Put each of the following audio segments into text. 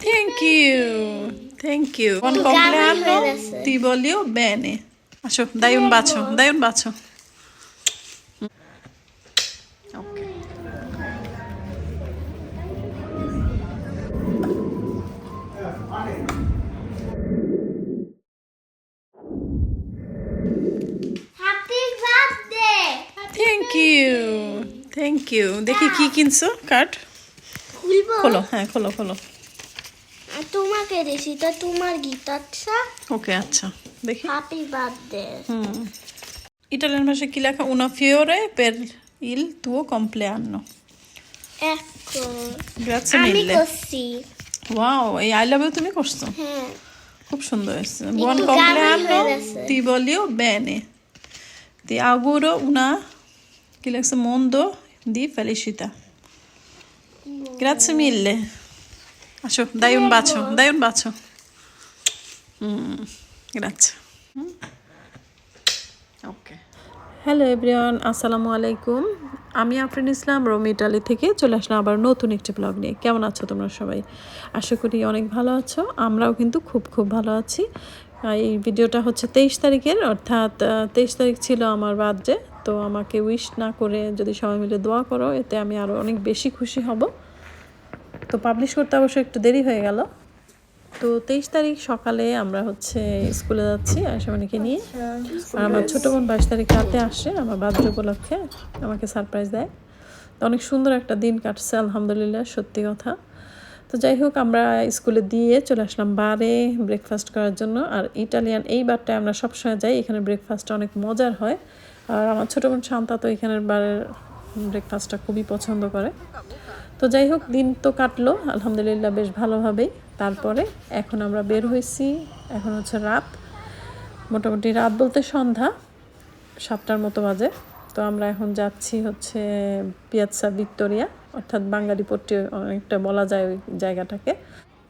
Thank you. Thank you. Buon compleanno. Ti voglio bene. Ascio, dai un bacio, dai un bacio. Thank you thank you দেখি কি কিনছো card খোলো হ্যাঁ খোলো খোলো তোমাকে দিছি তো তোমার গীত আচ্ছা ওকে আচ্ছা দেখি হ্যাপি বার্থডে হুম ইটালিয়ান ভাষায় কি লেখা una fiore per il tuo compleanno একো grazie আমি mille করছি ওয়াও এই আই লাভ ইউ তুমি করছো হ্যাঁ খুব সুন্দর হয়েছে buon গাঢ় compleanno হয়ে গেছে। ti voglio bene ti auguro una কি লেখছে mondo di felicità grazie mille আসো un bacio dai un bacio Mm, okay hello everyone আসসালামু আলাইকুম। আমি আফরিন ইসলাম রোমি ইটালি থেকে চলে আসলাম আবার নতুন একটি ব্লগ নিয়ে। কেমন আছো তোমরা সবাই? আশা করি অনেক ভালো আছো আমরাও কিন্তু খুব খুব ভালো আছি। এই ভিডিওটা হচ্ছে তেইশ তারিখের অর্থাৎ তেইশ তারিখ ছিল আমার বার্থডে তো আমাকে উইশ না করে যদি সবাই মিলে দোয়া করো এতে আমি আরও অনেক বেশি খুশি হব। তো পাবলিশ করতে অবশ্য একটু দেরি হয়ে গেল। তো তেইশ তারিখ সকালে আমরা হচ্ছে স্কুলে যাচ্ছি আয়সামানিকে নিয়ে। আর আমার ছোটো বোন বাইশ তারিখ রাতে আসে আমার বার্থডে উপলক্ষে আমাকে সারপ্রাইজ দেয়। তো অনেক সুন্দর একটা দিন কাটছে আলহামদুলিল্লাহ সত্যি কথা। তো যাই হোক আমরা স্কুলে দিয়ে চলে আসলাম বারে ব্রেকফাস্ট করার জন্য। আর ইটালিয়ান এই বারটায় আমরা সবসময় যাই এখানে ব্রেকফাস্টটা অনেক মজার হয়। আর আমার ছোটো বোন শান্তা তো এখানের বারের ব্রেকফাস্টটা খুবই পছন্দ করে। তো যাই হোক, দিন তো কাটলো, আলহামদুলিল্লাহ বেশ ভালোভাবেই। তারপরে এখন আমরা বের হয়েছি, এখন হচ্ছে রাত, মোটামুটি রাত বলতে সন্ধ্যা, সাতটার মতো বাজে। তো আমরা এখন যাচ্ছি হচ্ছে পিয়াৎসা ভিক্টোরিয়া অর্থাৎ বাঙালি পট্টি অনেকটা বলা যায় ওই জায়গাটাকে।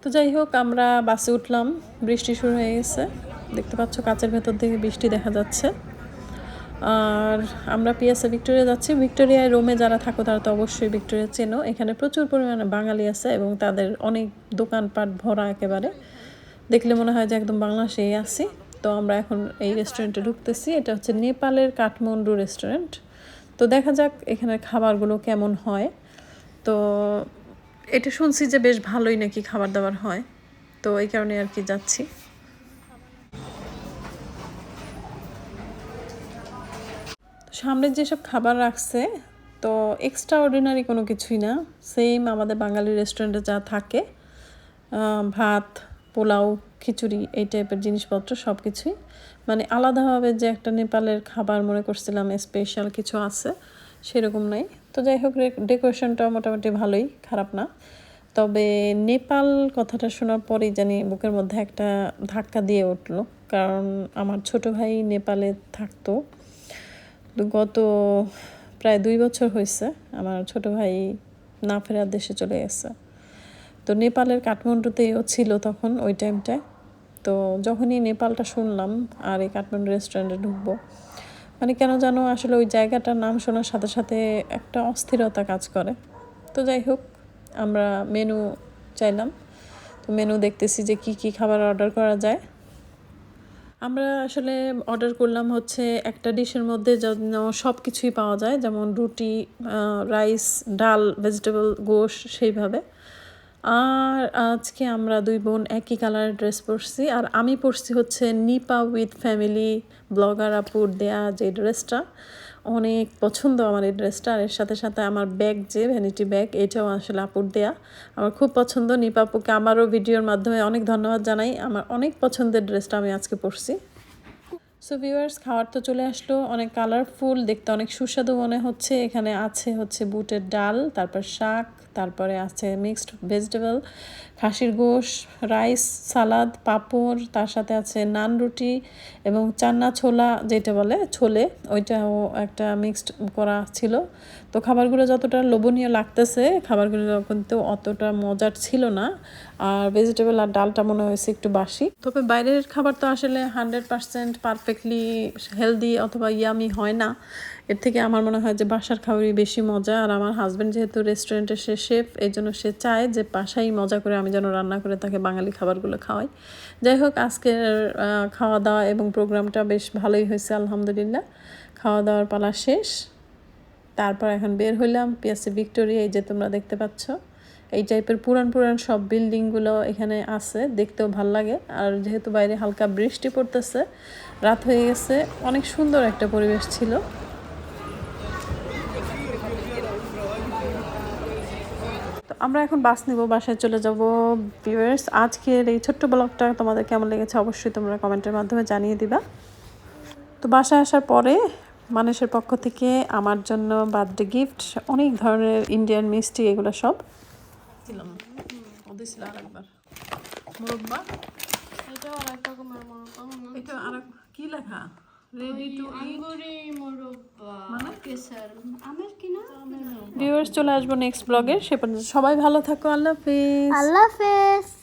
তো যাই হোক, আমরা বাসে উঠলাম, বৃষ্টি শুরু হয়ে গেছে। দেখতে পাচ্ছ, কাচের ভেতর থেকে বৃষ্টি দেখা যাচ্ছে। আর আমরা পিয়াসা ভিক্টোরিয়া যাচ্ছি। ভিক্টোরিয়ায় রোমে যারা থাকো, তারা তো অবশ্যই ভিক্টোরিয়া চেনো। এখানে প্রচুর পরিমাণে বাঙালি আছে এবং তাদের অনেক দোকানপাট ভরা একেবারে। দেখলে মনে হয় যে একদম বাংলাদেশেই আছি। তো আমরা এখন এই রেস্টুরেন্টে ঢুকতেছি। এটা হচ্ছে নেপালের কাঠমান্ডু রেস্টুরেন্ট তো দেখা যাক এখানের খাবারগুলো কেমন হয়। তো এটা শুনছি যে বেশ ভালোই নাকি খাবার দাবার হয়। তো এই কারণে আর কি যাচ্ছি। সামনে যেসব খাবার রাখছে, তো এক্সট্রা অর্ডিনারি কোনো কিছুই না। সেম আমাদের বাঙালি রেস্টুরেন্টে যা থাকে ভাত, পোলাও, খিচুড়ি, এই টাইপের জিনিসপত্র সব কিছুই মানে আলাদাভাবে যে একটা নেপালের খাবার মনে করছিলাম স্পেশাল কিছু আছে, সেরকম নাই। তো যাই হোক ডেকোরেশনটা মোটামুটি ভালোই, খারাপ না। তবে নেপাল কথাটা শোনার পরেই জানি বুকের মধ্যে একটা ধাক্কা দিয়ে উঠল। কারণ আমার ছোট ভাই নেপালে থাকতো। গত প্রায় দুই বছর হয়েছে, আমার ছোট ভাই না ফেরার দেশে চলে গেছে। তো নেপালের কাঠমান্ডুতেও ছিল তখন ওই টাইমটায় তো যখনই নেপালটা শুনলাম, আর এই কাঠমান্ডু রেস্টুরেন্টে ঢুকবো মানে কেন জানো আসলে ওই জায়গাটার নাম শোনার সাথে সাথে একটা অস্থিরতা কাজ করে। তো যাই হোক, আমরা মেনু চাইলাম। তো মেনু দেখতেছি যে কি কি খাবার অর্ডার করা যায়। আমরা আসলে অর্ডার করলাম হচ্ছে একটা ডিশের মধ্যে যেন সব কিছুই পাওয়া যায়, যেমন রুটি রাইস ডাল ভেজিটেবল গোশ, সেইভাবে। আর আজকে আমরা দুই বোন একই কালারের ড্রেস পরছি। আর আমি পরছি হচ্ছে নিপা উইথ ফ্যামিলি ব্লগার আপুর দেয়া যে ড্রেসটা অনেক পছন্দ আমার এই ড্রেসটা আর এর সাথে সাথে আমার ব্যাগ যে ভ্যানিটি ব্যাগ এটাও আসলে আপুর দেয়া। আমার খুব পছন্দ। নিপা আপুকে আমারও ভিডিওর মাধ্যমে অনেক ধন্যবাদ জানাই। আমার অনেক পছন্দের ড্রেসটা আমি আজকে পরছি। সো ভিউয়ার্স খাওয়ার তো চলে আসলো। অনেক কালারফুল দেখতে অনেক সুস্বাদু মনে হচ্ছে। এখানে আছে হচ্ছে বুটের ডাল, তারপর শাক, তারপরে আছে মিক্সড ভেজিটেবল খাসির গোশ রাইস সালাদ পাঁপড়, তার সাথে আছে নান রুটি এবং চান্না ছোলা যেটা বলে ছোলে, ওইটাও একটা মিক্সড করা ছিল। তো খাবারগুলো যতটা লোভনীয় লাগতেছে, খাবারগুলো কিন্তু অতটা মজার ছিল না। আর ভেজিটেবল আর ডালটা মনে হয়েছে একটু বাসি। তবে বাইরের খাবার তো আসলে হান্ড্রেড পার্সেন্ট পারফেক্টলি হেলদি অথবা ইয়ামি হয় না। এর থেকে আমার মনে হয় যে বাসার খাবারই বেশি মজা। আর আমার হাজব্যান্ড যেহেতু রেস্টুরেন্টে সে শেফ এই জন্য সে চায় যে বাসায় মজা করে আমি যেন রান্না করে তাকে বাঙালি খাবারগুলো খাওয়াই। যাই হোক, আজকের খাওয়া দাওয়া এবং প্রোগ্রামটা বেশ ভালোই হয়েছে, আলহামদুলিল্লাহ। খাওয়া দাওয়ার পালা শেষ। তারপর এখন বের হইলাম পিএসসি ভিক্টোরিয়া এই যে তোমরা দেখতে পাচ্ছ। এই টাইপের পুরান পুরান সব বিল্ডিংগুলো এখানে আছে, দেখতেও ভালো লাগে। আর যেহেতু বাইরে হালকা বৃষ্টি পড়তেছে, রাত হয়ে গেছে, অনেক সুন্দর একটা পরিবেশ ছিল। আমরা এখন বাস নিব, বাসায় চলে যাব। ভিউয়ার্স আজকের এই ছোট্ট ব্লগটা তোমাদের কেমন লেগেছে অবশ্যই তোমরা কমেন্টের মাধ্যমে জানিয়ে দিবা। তো বাসায় আসার পরে মানুষের পক্ষ থেকে আমার জন্য বার্থডে গিফট অনেক ধরনের ইন্ডিয়ান মিষ্টি এগুলো সব। দিলাম। দিছিল আরেকবার। মুরব্বা? এটা অনেক রকমের মোরব্বা এটা আর কি লেখা? রেডি টু আঙ্গুরি মোরব্বা। মানে? ভিউয়ার্স চলে আসব নেক্সট ব্লগে সে পর্যন্ত সবাই ভালো থাকো। আল্লাহ হাফিজ। আল্লাহ হাফেজ।